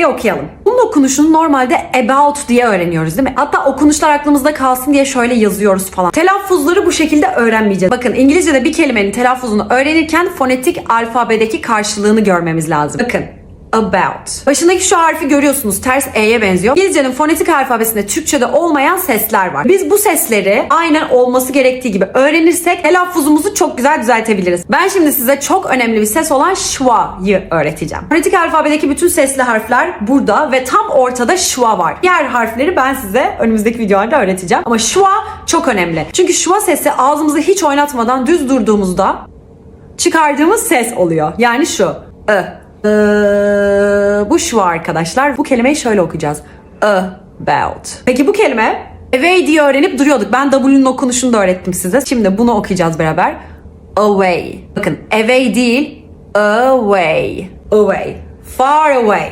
kelimeyi okuyalım. Bunun okunuşunu normalde about diye öğreniyoruz değil mi? Hatta okunuşlar aklımızda kalsın diye şöyle yazıyoruz falan. Telaffuzları bu şekilde öğrenmeyeceğiz. Bakın İngilizce'de bir kelimenin telaffuzunu öğrenirken fonetik alfabedeki karşılığını görmemiz lazım. Bakın about. Başındaki şu harfi görüyorsunuz ters E'ye benziyor. İngilizcenin fonetik alfabesinde Türkçe'de olmayan sesler var. Biz bu sesleri aynen olması gerektiği gibi öğrenirsek telaffuzumuzu çok güzel düzeltebiliriz. Ben şimdi size çok önemli bir ses olan schwa'yı öğreteceğim. Fonetik alfabedeki bütün sesli harfler burada ve tam ortada schwa var. Diğer harfleri ben size önümüzdeki videolarda öğreteceğim. Ama schwa çok önemli. Çünkü schwa sesi ağzımızı hiç oynatmadan düz durduğumuzda çıkardığımız ses oluyor. Yani şu. Ö. Ee, bu şu arkadaşlar. Bu kelimeyi şöyle okuyacağız. About. Peki bu kelime away diye öğrenip duruyorduk. Ben W'nun okunuşunu da öğrettim size. Şimdi bunu okuyacağız beraber. Away. Bakın away değil. Away. Away. Far away.